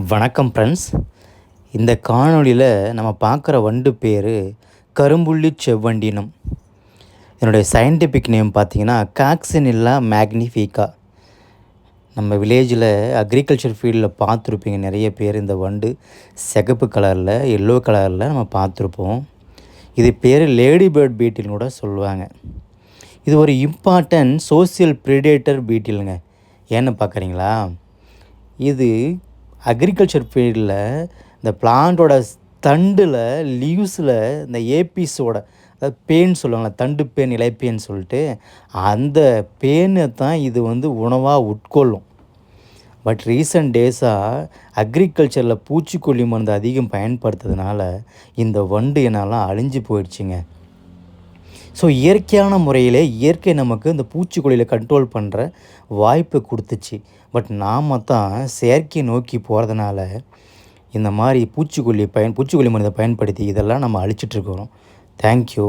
வணக்கம் ஃப்ரெண்ட்ஸ் இந்த காணொளியில் நம்ம பார்க்குற வண்டு பேர் கரும்புள்ளி செவ்வண்டினம். என்னுடைய சயின்டிஃபிக் நேம் பார்த்தீங்கன்னா காக்சினில்லா மேக்னிஃபிகா நம்ம வில்லேஜில் அக்ரிகல்ச்சர் ஃபீல்டில் பார்த்துருப்பீங்க நிறைய பேர் இந்த வண்டு. சிகப்பு கலரில் எல்லோ கலரில் நம்ம பார்த்துருப்போம். இது பேர் லேடி பேர்ட் பீட்டில்னு கூட சொல்லுவாங்க. இது ஒரு இம்பார்ட்டன்ட் சோசியல் ப்ரிடேட்டர் பீட்டிலுங்க ஏன்னு பார்க்குறீங்களா? இது அக்ரிகல்ச்சர் ஃபீல்டில் இந்த பிளான்ட்டோட தண்டில் லீவ்ஸில் இந்த ஏபிஸோட அதாவது பேன் சொல்லுவாங்களே தண்டு பேன் இலைப்பேன்னு சொல்லிட்டு அந்த பேனை தான் இது வந்து உணவாக உட்கொள்ளும். பட் ரீசன்ட் டேஸாக அக்ரிகல்ச்சரில் பூச்சிக்கொல்லி மருந்து அதிகம் பயன்படுத்துறதுனால இந்த வண்டு என்னெல்லாம் அழிஞ்சு போயிடுச்சுங்க. ஸோ இயற்கையான முறையிலே இயற்கை நமக்கு இந்த பூச்சிக்கொல்லியில் கண்ட்ரோல் பண்ணுற வாய்ப்பு கொடுத்துச்சு. பட் நாம் தான் செயற்கை நோக்கி போகிறதுனால இந்த மாதிரி பூச்சிக்கொல்லி பயன் பூச்சிக்கொல்லி மருந்தை பயன்படுத்தி இதெல்லாம் நம்ம அழிச்சிட்ருக்கிறோம் தேங்க்யூ